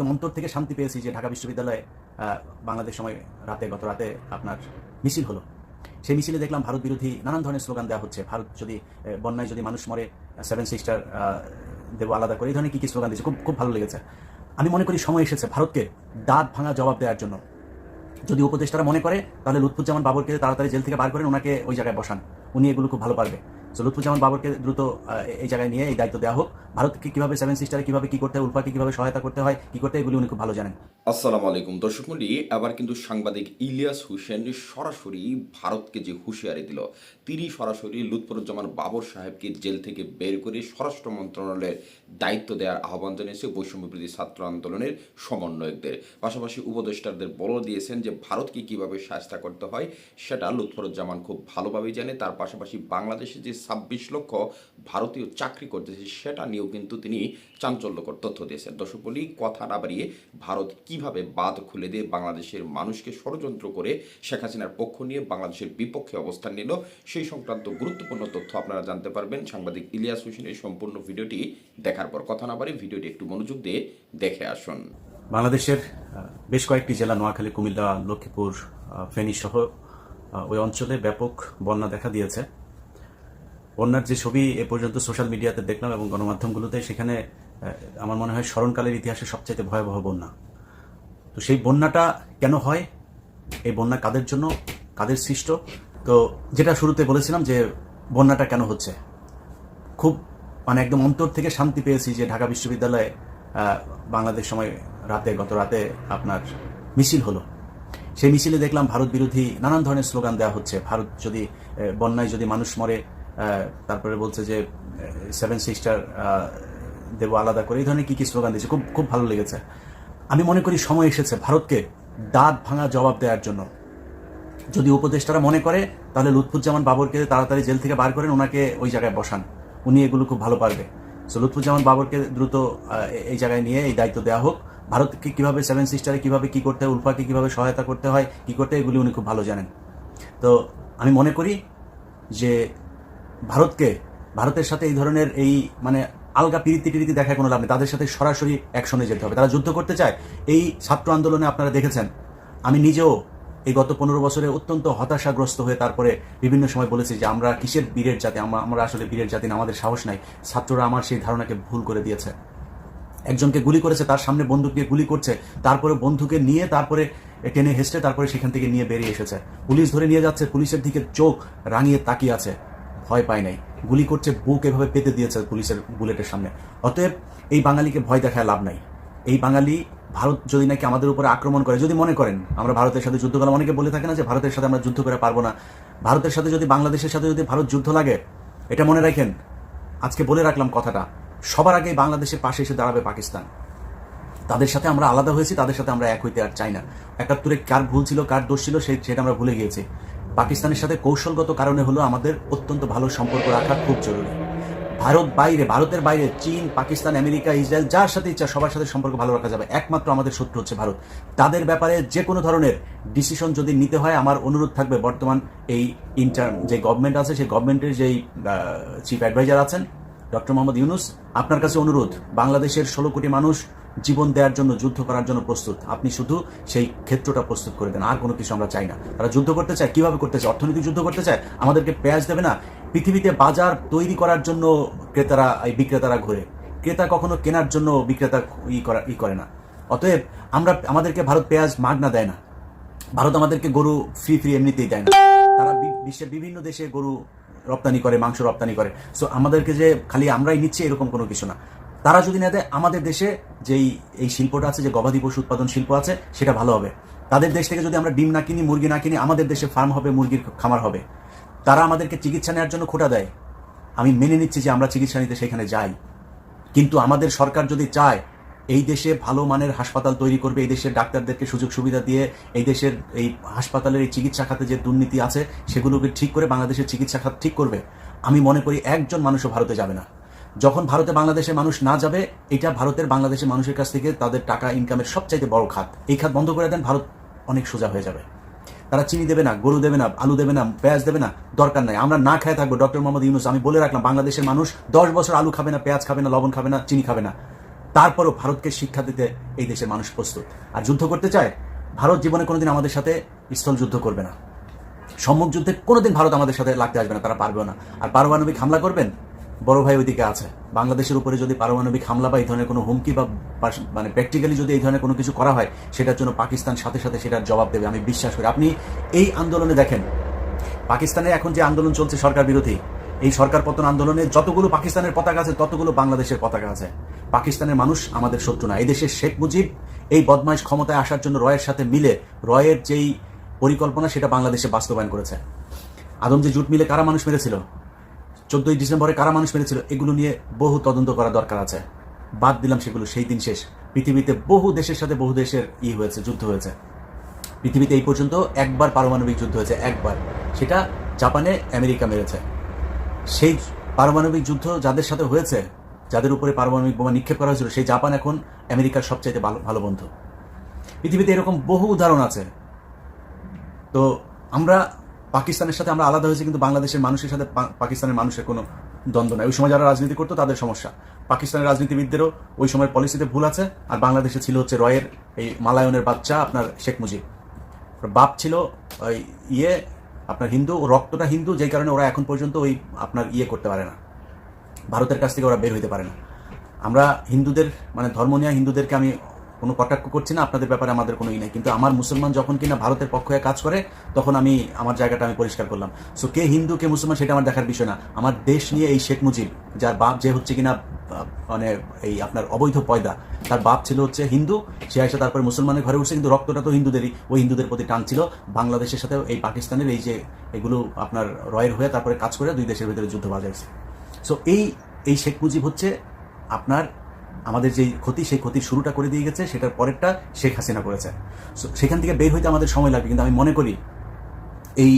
একদম অন্তর থেকে শান্তি পেয়েছি যে ঢাকা বিশ্ববিদ্যালয়ে বাংলাদেশ সময় রাতে, গত রাতে আপনার মিছিল হলো। সেই মিছিলে দেখলাম ভারত বিরোধী নানান ধরনের স্লোগান দেওয়া হচ্ছে। ভারত যদি বন্যায় যদি মানুষ মরে সেভেন সিস্টার দেবো আলাদা করে, এই ধরনের কী কী স্লোগান দিয়েছে? খুব খুব ভালো লেগেছে। আমি মনে করি সময় এসেছে ভারতকে দাঁত ভাঙা জবাব দেওয়ার জন্য। যদি উপদেষ্টারা মনে করে, তাহলে লুৎফুজ্জামান বাবরকে তাড়াতাড়ি জেল থেকে বার করেন, ওনাকে ওই জায়গায় বসান। উনি এগুলো খুব ভালো পারবে। তো লুৎফুজ্জামান বাবরকে দ্রুত এই জায়গায় নিয়ে এই দায়িত্ব দেওয়া হোক। ভারতকে কীভাবে সেভেন সিস্টারে কীভাবে কী করতে হয় উল্পাকে কীভাবে সহায়তা করতে হয়, কী করতে এগুলি উনি খুব ভালো জানেন। আসসালামু আলাইকুম। দর্শক মন্ডলী আবার কিন্তু সাংবাদিক ইলিয়াস হোসেন সরাসরি ভারতকে যে হুঁশিয়ারি দিল, তিনি সরাসরি লুৎফুজ্জামান বাবর সাহেবকে জেল থেকে বের করে স্বরাষ্ট্র মন্ত্রণালয়ের দায়িত্ব দেওয়ার আহ্বান জানিয়েছে বৈষম্যবিরোধী ছাত্র আন্দোলনের সমন্বয়কদের। পাশাপাশি উপদেষ্টাদের বলে দিয়েছেন যে, ভারতকে কীভাবে সাহায্য করতে হয়, সেটা লুৎফুজ্জামান খুব ভালোভাবেই জানে। তার পাশাপাশি বাংলাদেশে যে ছাব্বিশ লক্ষ ভারতীয় চাকরি করতেছে, সেটা নিয়েও কিন্তু তিনি চাঞ্চল্যকর তথ্য দিয়েছেন। দর্শক বলি, কথা না বাড়িয়ে ভারত কীভাবে বাদ খুলে দিয়ে বাংলাদেশের মানুষকে ষড়যন্ত্র করে শেখ হাসিনার পক্ষ নিয়ে বাংলাদেশের বিপক্ষে অবস্থান নিল, সেই সংক্রান্ত গুরুত্বপূর্ণ তথ্য আপনারা জানতে পারবেন। সাংবাদিক ইলিয়াস হোসেনের সম্পূর্ণ ভিডিওটি দেখার পর কথা না বাড়িয়ে ভিডিওটি একটু মনোযোগ দিয়ে দেখে আসুন। বাংলাদেশের বেশ কয়েকটি জেলা, নোয়াখালী, কুমিল্লা, লক্ষ্মীপুর ফেনী সহ ওই অঞ্চলে ব্যাপক বন্যা দেখা দিয়েছে। বন্যার যে ছবি এ পর্যন্ত সোশ্যাল মিডিয়াতে দেখলাম এবং গণমাধ্যমগুলোতে, সেখানে আমার মনে হয় স্মরণকালের ইতিহাসে সবচাইতে ভয়াবহ বন্যা। তো সেই বন্যাটা কেন হয়? এই বন্যা কাদের জন্য? কাদের সৃষ্ট? তো যেটা শুরুতে বলেছিলাম যে বন্যাটা কেন হচ্ছে? খুব মানে একদম অন্তর থেকে শান্তি পেয়েছি যে ঢাকা বিশ্ববিদ্যালয়ে বাংলাদেশ সময় রাতে, গত রাতে আপনার মিছিল হলো। সেই মিছিলে দেখলাম ভারত বিরোধী নানান ধরনের স্লোগান দেওয়া হচ্ছে। ভারত যদি বন্যায় যদি মানুষ মরে তারপরে বলছে যে সেভেন সিস্টার দেবো আলাদা করে। এই ধরনের কি কি স্লোগান দিয়েছে? খুব খুব ভালো লেগেছে। আমি মনে করি সময় এসেছে ভারতকে দাঁত ভাঙা জবাব দেওয়ার জন্য। যদি উপদেষ্টারা মনে করে, তাহলে লুৎফুজ্জামান বাবরকে তাড়াতাড়ি জেল থেকে বার করেন, ওনাকে ওই জায়গায় বসান। উনি এগুলো খুব ভালো পারবে। সো লুৎফুজ্জামান বাবরকে দ্রুত এই জায়গায় নিয়ে এই দায়িত্ব দেওয়া হোক। ভারতকে কীভাবে সেভেন সিস্টারে কীভাবে কী করতে হয়, উল্ফাকে কীভাবে সহায়তা করতে হয়, কী করতে এগুলি উনি খুব ভালো জানেন। তো, আমি মনে করি যে ভারতকে, ভারতের সাথে এই ধরনের এই মানে আলগা পিরিতি টিরিতি দেখায় কোনো লাভ নেই। তাদের সাথে সরাসরি অ্যাকশনে যেতে হবে। তারা যুদ্ধ করতে চায়। এই ছাত্র আন্দোলনে আপনারা দেখেছেন, আমি নিজেও এই গত পনেরো বছরে অত্যন্ত হতাশাগ্রস্ত হয়ে তারপরে বিভিন্ন সময় বলেছি যে আমরা কিসের বীরের জাতি? আমরা আমরা আসলে বীরের জাতি না, আমাদের সাহস নাই। ছাত্ররা আমার সেই ধারণাকে ভুল করে দিয়েছে। একজনকে গুলি করেছে, তার সামনে বন্দুক দিয়ে গুলি করছে, তারপরে বন্ধুকে নিয়ে তারপরে টেনে হেসটে তারপরে সেখান থেকে নিয়ে বেরিয়ে এসেছে। পুলিশ ধরে নিয়ে যাচ্ছে, পুলিশের দিকে চোখ রাঙিয়ে তাকিয়ে আছে। ভয় পায় নাই। গুলি করছে, বুক এভাবে পেতে দিয়েছে পুলিশের বুলেটের সামনে। অতএব এই বাঙালিকে ভয় দেখায় লাভ নাই। এই বাঙালি ভারত যদি নাকি আমাদের উপরে আক্রমণ করে, যদি মনে করেন, আমরা ভারতের সাথে যুদ্ধ করলাম, অনেকে বলে থাকে না যে ভারতের সাথে আমরা যুদ্ধ করে পারব না। ভারতের সাথে যদি, বাংলাদেশের সাথে যদি ভারত যুদ্ধ লাগে, এটা মনে রাখেন, আজকে বলে রাখলাম কথাটা, সবার আগে বাংলাদেশের পাশে এসে দাঁড়াবে পাকিস্তান। তাদের সাথে আমরা আলাদা হয়েছি, তাদের সাথে আমরা এক হইতে আর চাই না। একাত্তরে কার ভুল ছিল, কার দোষ ছিল সেই সেটা আমরা ভুলে গিয়েছি। পাকিস্তানের সাথে কৌশলগত কারণে হলো আমাদের অত্যন্ত ভালো সম্পর্ক রাখা খুব জরুরি। ভারত বাইরে, ভারতের বাইরে চীন, পাকিস্তান, আমেরিকা, ইসরায়েল, যার সাথে ইচ্ছা, সবার সাথে সম্পর্ক ভালো রাখা যাবে। একমাত্র আমাদের শত্রু হচ্ছে ভারত। তাদের ব্যাপারে যে কোনো ধরনের ডিসিশন যদি নিতে হয়, আমার অনুরোধ থাকবে বর্তমান এই ইন্টার্ন যে গভর্নমেন্ট আছে, সেই গভর্নমেন্টের যেই চিফ অ্যাডভাইজার আছেন ডক্টর মোহাম্মদ ইউনুস, আপনার কাছে অনুরোধ, বাংলাদেশের ষোলো কোটি মানুষ জীবন দেওয়ার জন্য, যুদ্ধ করার জন্য প্রস্তুত। আপনি শুধু সেই ক্ষেত্রটা প্রস্তুত করে দেন, আর কোনো কিছু আমরা চাই না। তারা যুদ্ধ করতে চায়, কীভাবে করতে চায় অর্থনৈতিক যুদ্ধ করতে চায়, আমাদেরকে পেঁয়াজ দেবে না। পৃথিবীতে বাজার তৈরি করার জন্য ক্রেতারা, এই বিক্রেতারা ঘুরে। ক্রেতা কখনো কেনার জন্য বিক্রেতা ই করা, ই করে না। অতএব আমরা, আমাদেরকে ভারত পেঁয়াজ মাগনা দেয় না। ভারত আমাদেরকে গরু ফ্রি ফ্রি এমনিতেই দেয় না। তারা বিশ্বের বিভিন্ন দেশে গরু রপ্তানি করে, মাংস রপ্তানি করে। সো আমাদেরকে যে, খালি আমরাই নিচ্ছি, এরকম কোনো কিছু না। তারা যদি না দেয়, আমাদের দেশে যেই, এই শিল্পটা আছে, যে গবাদি পশু উৎপাদন শিল্প আছে, সেটা ভালো হবে। তাদের দেশ থেকে যদি আমরা ডিম না কিনি, মুরগি না কিনি, আমাদের দেশে ফার্ম হবে, মুরগির খামার হবে। তারা আমাদেরকে চিকিৎসা নেওয়ার জন্য খোটা দেয়। আমি মেনে নিচ্ছি যে আমরা চিকিৎসা নিতে সেখানে যাই। কিন্তু আমাদের সরকার যদি চায়, এই দেশে ভালো মানের হাসপাতাল তৈরি করবে, এই দেশের ডাক্তারদেরকে সুযোগ সুবিধা দিয়ে এই দেশের এই হাসপাতালের এই চিকিৎসা খাতে যে দুর্নীতি আছে, সেগুলোকে ঠিক করে বাংলাদেশের চিকিৎসা খাত ঠিক করবে, আমি মনে করি একজন মানুষও ভারতে যাবে না। যখন ভারতে বাংলাদেশের মানুষ না যাবে, এটা ভারতের বাংলাদেশের মানুষের কাছ থেকে তাদের টাকা ইনকামের সবচাইতে বড় খাত। এই খাত বন্ধ করে দেন, ভারত অনেক সোজা হয়ে যাবে। তারা চিনি দেবে না, গরু দেবে না, আলু দেবে না, পেঁয়াজ দেবে না, দরকার নাই। আমরা না খেয়ে থাকব, ডক্টর মোহাম্মদ ইউনুস, আমি বলে রাখলাম, বাংলাদেশের মানুষ দশ বছর আলু খাবে না, পেঁয়াজ খাবে না, লবণ খাবে না, চিনি খাবে না। তারপরও ভারতকে শিক্ষা দিতে এই দেশের মানুষ প্রস্তুত। আর যুদ্ধ করতে চায়, ভারত জীবনে কোনোদিন আমাদের সাথে স্থল যুদ্ধ করবে না। সম্মুখ যুদ্ধে কোনোদিন ভারত আমাদের সাথে লাগতে আসবে না, তারা পারবেও না। আর পারমাণবিক হামলা করবেন বড় ভাই ওইদিকে আছে। বাংলাদেশের উপরে যদি পারমাণবিক হামলা বা এই ধরনের কোনো হুমকি বা মানে প্র্যাকটিক্যালি যদি এই ধরনের কোনো কিছু করা হয়, সেটার জন্য পাকিস্তান সাথে সাথে সেটার জবাব দেবে, আমি বিশ্বাস করি। আপনি এই আন্দোলনে দেখেন, পাকিস্তানে এখন যে আন্দোলন চলছে সরকার বিরোধী, এই সরকার পতন আন্দোলনে যতগুলো পাকিস্তানের পতাকা আছে, ততগুলো বাংলাদেশের পতাকা আছে। পাকিস্তানের মানুষ আমাদের শত্রু না। এই দেশের শেখ মুজিব এই বদমাইশ ক্ষমতায় আসার জন্য রয়ের সাথে মিলে, রয়ের যেই পরিকল্পনা, সেটা বাংলাদেশে বাস্তবায়ন করেছে। আদম যে জুট মিলে কারা মানুষ মেরেছিল? চোদ্দই ডিসেম্বরে কারা মানুষ মেরেছিল, এগুলো নিয়ে বহু তদন্ত করা দরকার আছে। বাদ দিলাম সেগুলো, সেই দিন শেষ। পৃথিবীতে বহু দেশের সাথে বহু দেশের ই হয়েছে, যুদ্ধ হয়েছে। পৃথিবীতে এই পর্যন্ত একবার পারমাণবিক যুদ্ধ হয়েছে, একবার। সেটা জাপানে আমেরিকা মেরেছে। সেই পারমাণবিক যুদ্ধ যাদের সাথে হয়েছে, যাদের উপরে পারমাণবিক বোমা নিক্ষেপ করা হয়েছিল, সেই জাপান এখন আমেরিকার সবচাইতে ভালো ভালো বন্ধু। পৃথিবীতে এরকম বহু উদাহরণ আছে। তো আমরা পাকিস্তানের সাথে আমরা আলাদা হয়েছি, কিন্তু বাংলাদেশের মানুষের সাথে পাকিস্তানের মানুষের কোনো দ্বন্দ্ব নাই। ওই সময় যারা রাজনীতি করতো, তাদের সমস্যা। পাকিস্তানের রাজনীতিবিদদেরও ওই সময় পলিসিতে ভুল আছে, আর বাংলাদেশে ছিল হচ্ছে রয়ের এই মালায়নের বাচ্চা আপনার শেখ মুজিব। বাপ ছিল ওই ইয়ে আপনার হিন্দু, ও রক্তটা হিন্দু, যেই কারণে ওরা এখন পর্যন্ত ওই আপনার ইয়ে করতে পারে না। ভারতের কাছ থেকে ওরা বের হইতে পারে না। আমরা হিন্দুদের মানে ধর্ম নিয়ে হিন্দুদেরকে আমি কোনো কটাক্ষ করছি না, আপনাদের ব্যাপারে আমাদের কোনো ই নেই। কিন্তু আমার মুসলমান যখন কিনা ভারতের পক্ষ হয়ে কাজ করে, তখন আমি, আমার জায়গাটা আমি পরিষ্কার করলাম। সো কে হিন্দু, কে মুসলমান সেটা আমার দেখার বিষয় না। আমার দেশ নিয়ে এই শেখ মুজিব, যার বাপ যে হচ্ছে কিনা মানে এই আপনার অবৈধ পয়দা, তার বাপ ছিল হচ্ছে হিন্দু, সে এসে তারপরে মুসলমানের ঘরে উঠছে, কিন্তু রক্তটা তো হিন্দুদেরই, ওই হিন্দুদের প্রতি টান ছিল। বাংলাদেশের সাথে এই পাকিস্তানের এই যে এগুলো আপনার রয়ের হয়ে তারপরে কাজ করে দুই দেশের ভিতরে যুদ্ধ বাজাইছে। সো এই এই শেখ মুজিব হচ্ছে আপনার আমাদের যেই ক্ষতি, সেই ক্ষতির শুরুটা করে দিয়ে গেছে, সেটার পরেরটা শেখ হাসিনা করেছে। সো সেখান থেকে বের হইতে আমাদের সময় লাগবে, কিন্তু আমি মনে করি এই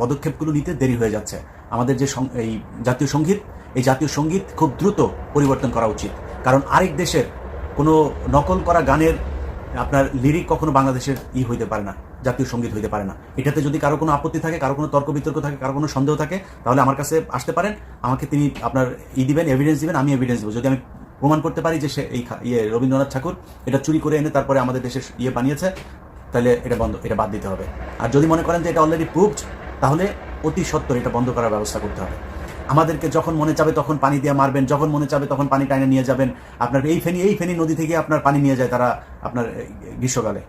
পদক্ষেপগুলো নিতে দেরি হয়ে যাচ্ছে। আমাদের যে এই জাতীয় সংগীত, এই জাতীয় সংগীত খুব দ্রুত পরিবর্তন করা উচিত। কারণ আরেক দেশের কোনো নকল করা গানের আপনার লিরিক কখনো বাংলাদেশের ই হইতে পারে না, জাতীয় সংগীত হইতে পারে না। এটাতে যদি কারও কোনো আপত্তি থাকে, কারও কোনো তর্ক বিতর্ক থাকে, কারও কোনো সন্দেহ থাকে, তাহলে আমার কাছে আসতে পারেন। আমাকে তিনি আপনার ই দিবেন এভিডেন্স দিবেন, আমি এভিডেন্স দেবো। যদি আমি প্রমাণ করতে পারি যে সে এই ইয়ে রবীন্দ্রনাথ ঠাকুর, এটা চুরি করে এনে তারপরে আমাদের দেশের ইয়ে বানিয়েছে তাহলে এটা বন্ধ, এটা বাদ দিতে হবে। আর যদি মনে করেন যে এটা অলরেডি প্রুভড তাহলে অতি সত্বর এটা বন্ধ করার ব্যবস্থা করতে হবে। আমাদেরকে যখন মনে চাবে তখন পানি দিয়ে মারবেন, যখন মনে চাবে তখন পানি টাইনে নিয়ে যাবেন। আপনার এই ফেনি এই ফেনি নদী থেকে আপনার পানি নিয়ে যায় তারা আপনার গ্রীষ্মকালে।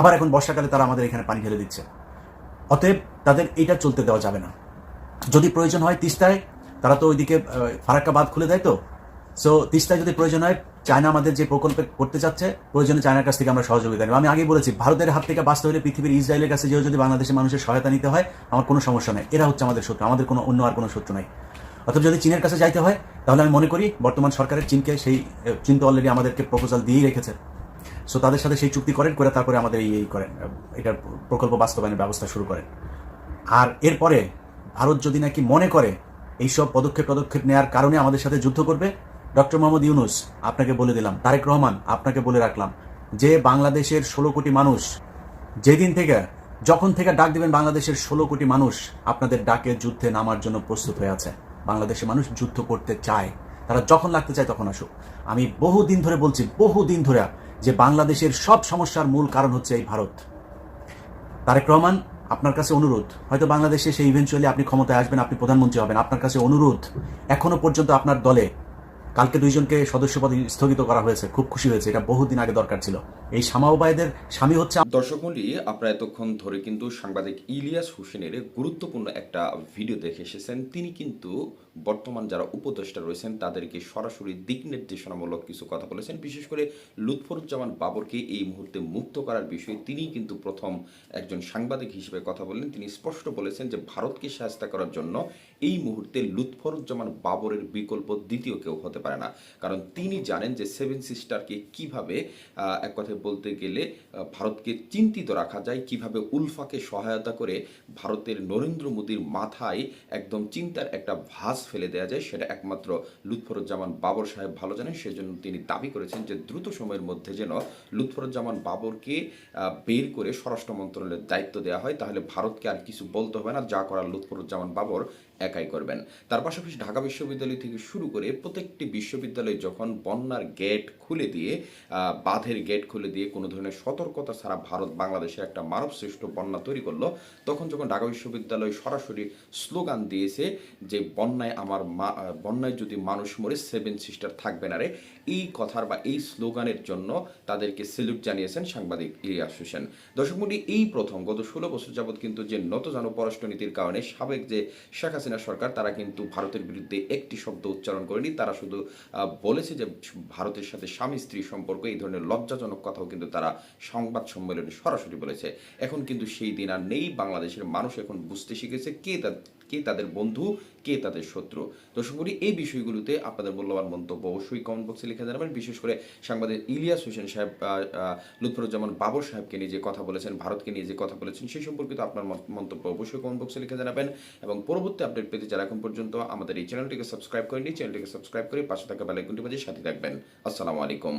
আবার এখন বর্ষাকালে তারা আমাদের এখানে পানি ঢেলে দিচ্ছে। অতএব তাদের এটা চলতে দেওয়া যাবে না। যদি প্রয়োজন হয় তিস্তায়, তারা তো ওইদিকে ফারাক্কা বাঁধ খুলে দেয় তো? সো তিস্তায় যদি প্রয়োজন হয়, চায়না আমাদের যে প্রকল্পে করতে চাচ্ছে, প্রয়োজনে চায়নার কাছ থেকে আমরা সহযোগিতা নেব। আমি আগেই বলেছি, ভারতের হাত থেকে বাঁচতে হলে পৃথিবীর ইসরায়েলের কাছে যেও যদি বাংলাদেশের মানুষের সহায়তা নিতে হয়, আমার কোনো সমস্যা নেই। এরা হচ্ছে আমাদের শত্রু, আমাদের কোনো অন্য আর কোনো শত্রু নাই। অথবা যদি চীনের কাছে যাইতে হয়, তাহলে আমি মনে করি বর্তমান সরকারের চীনকে সেই চীন তো অলরেডি আমাদেরকে প্রপোজাল দিয়েই রেখেছে। সো তাদের সাথে সেই চুক্তি করেন, করে তারপরে আমাদের এই করেন এটার প্রকল্প বাস্তবায়নের ব্যবস্থা শুরু করেন। আর এরপরে ভারত যদি নাকি মনে করে, এইসব পদক্ষেপ পদক্ষেপ নেওয়ার কারণে আমাদের সাথে যুদ্ধ করবে ডক্টর মোহাম্মদ ইউনুস, আপনাকে বলে দিলাম, তারেক রহমান, আপনাকে বলে রাখলাম, যে বাংলাদেশের ষোলো কোটি মানুষ, যেদিন থেকে, যখন থেকে ডাক দিবেন বাংলাদেশের ষোলো কোটি মানুষ, আপনাদের ডাকে যুদ্ধে নামার জন্য প্রস্তুত হয়ে আছে। বাংলাদেশের মানুষ যুদ্ধ করতে চায়। তারা যখন লাগতে চায় তখন আসুক। আমি বহু দিন ধরে বলছি বহু দিন ধরে, যে বাংলাদেশের সব সমস্যার মূল কারণ হচ্ছে এই ভারত। তারেক রহমান, আপনার কাছে অনুরোধ, হয়তো বাংলাদেশে সেই ইভেন্চুয়ালি আপনি ক্ষমতায় আসবেন, আপনি প্রধানমন্ত্রী হবেন, আপনার কাছে অনুরোধ, এখনও পর্যন্ত আপনার দলে কালকে দুইজনকে সদস্যপদ স্থগিত করা হয়েছে। খুব খুশি হয়েছে। এটা বহুদিন আগে দরকার ছিল। এই শামাওবায়দের স্বামী হচ্ছে দর্শক মন্ডলী, আপনারা এতক্ষণ ধরে কিন্তু সাংবাদিক ইলিয়াস হোসেনের গুরুত্বপূর্ণ একটা ভিডিও দেখে এসেছেন। তিনি কিন্তু বর্তমান যারা উপদেষ্টা রয়েছেন, তাদেরকে সরাসরি দিক নির্দেশনামূলক কিছু কথা বলেছেন। বিশেষ করে লুৎফরুজ্জামান বাবরকে এই মুহূর্তে মুক্ত করার বিষয়ে তিনি কিন্তু প্রথম একজন সাংবাদিক হিসেবে কথা বললেন। তিনি স্পষ্ট বলেছেন যে, ভারতকে সাহায্য করার জন্য এই মুহূর্তে লুৎফরুজ্জামান বাবরের বিকল্প দ্বিতীয় কেউ হতে পারে না। কারণ তিনি জানেন যে, সেভেন সিস্টারকে কীভাবে এক কথায় বলতে গেলে ভারতকে চিন্তিত রাখা যায়, কীভাবে উলফাকে সহায়তা করে ভারতের নরেন্দ্র মোদীর মাথায় একদম চিন্তার একটা ভাস ফেলে দেওয়া যায়, সেটা একমাত্র লুৎফরুজ্জামান বাবর সাহেব ভালো জানেন, সেজন্য তিনি দাবি করেছেন যে দ্রুত সময়ের মধ্যে যেন লুৎফরুজ্জামান বাবরকে বের করে স্বরাষ্ট্র মন্ত্রণালয়ের দায়িত্ব দেওয়া হয়, তাহলে ভারতকে আর কিছু বলতে হবে না, যা করার লুৎফরুজ্জামান বাবর একাই করবেন। তার পাশাপাশি ঢাকা বিশ্ববিদ্যালয় থেকে শুরু করে প্রত্যেকটি বিশ্ববিদ্যালয় যখন বন্যার গেট খুলে দিয়ে বাঁধের গেট খুলে দিয়ে কোনো ধরনের সতর্কতা ছাড়া ভারত বাংলাদেশের একটা মানবসৃষ্ট বন্যা তৈরি করল, তখন যখন ঢাকা বিশ্ববিদ্যালয় সরাসরি স্লোগান দিয়েছে যে বন্যায় আমার মা- বন্যায় যদি মানুষ মরে, সেভেন সিস্টার থাকবে না রে। এই কথার বা এই স্লোগানের জন্য তাদেরকে সেলুট জানিয়েছেন সাংবাদিক ইলিয়াস হোসেন। দর্শক এই প্রথম গত ষোলো বছর যাবৎ কিন্তু যে নতজানু পররাষ্ট্রনীতির কারণে সাবেক যে শেখ হাসিনা সরকার, তারা কিন্তু ভারতের বিরুদ্ধে একটি শব্দ উচ্চারণ করেনি। তারা শুধু বলেছে যে ভারতের সাথে স্বামী স্ত্রী সম্পর্ক, এই ধরনের লজ্জাজনক কথাও কিন্তু তারা সংবাদ সম্মেলনে সরাসরি বলেছে। এখন কিন্তু সেই দিন আর নেই। বাংলাদেশের মানুষ এখন বুঝতে শিখেছে কে কে তাদের বন্ধু কে তাদের শত্রু? দর্শক মণ্ডলী, এই বিষয়গুলোতে আপনাদের মূল্যবান মন্তব্য অবশ্যই কমেন্ট বক্সে লিখে জানাবেন। বিশেষ করে সাংবাদিক ইলিয়াস হোসেন সাহেব লুৎফরুজ্জামান বাবর সাহেবকে নিয়ে যে কথা বলেছেন ভারতকে নিয়ে যে কথা বলেছেন সেই সম্পর্কিত আপনার মন্তব্য অবশ্যই কমেন্ট বক্সে লিখে জানাবেন। এবং পরবর্তী আপডেট পেতে যারা এখন পর্যন্ত আমাদের এই চ্যানেলটিকে সাবস্ক্রাইব করেনি চ্যানেলটিকে সাবস্ক্রাইব করে পাশে থাকা বেলাইকনটি বাজিয়ে সাথে থাকবেন। আসসালামু আলাইকুম।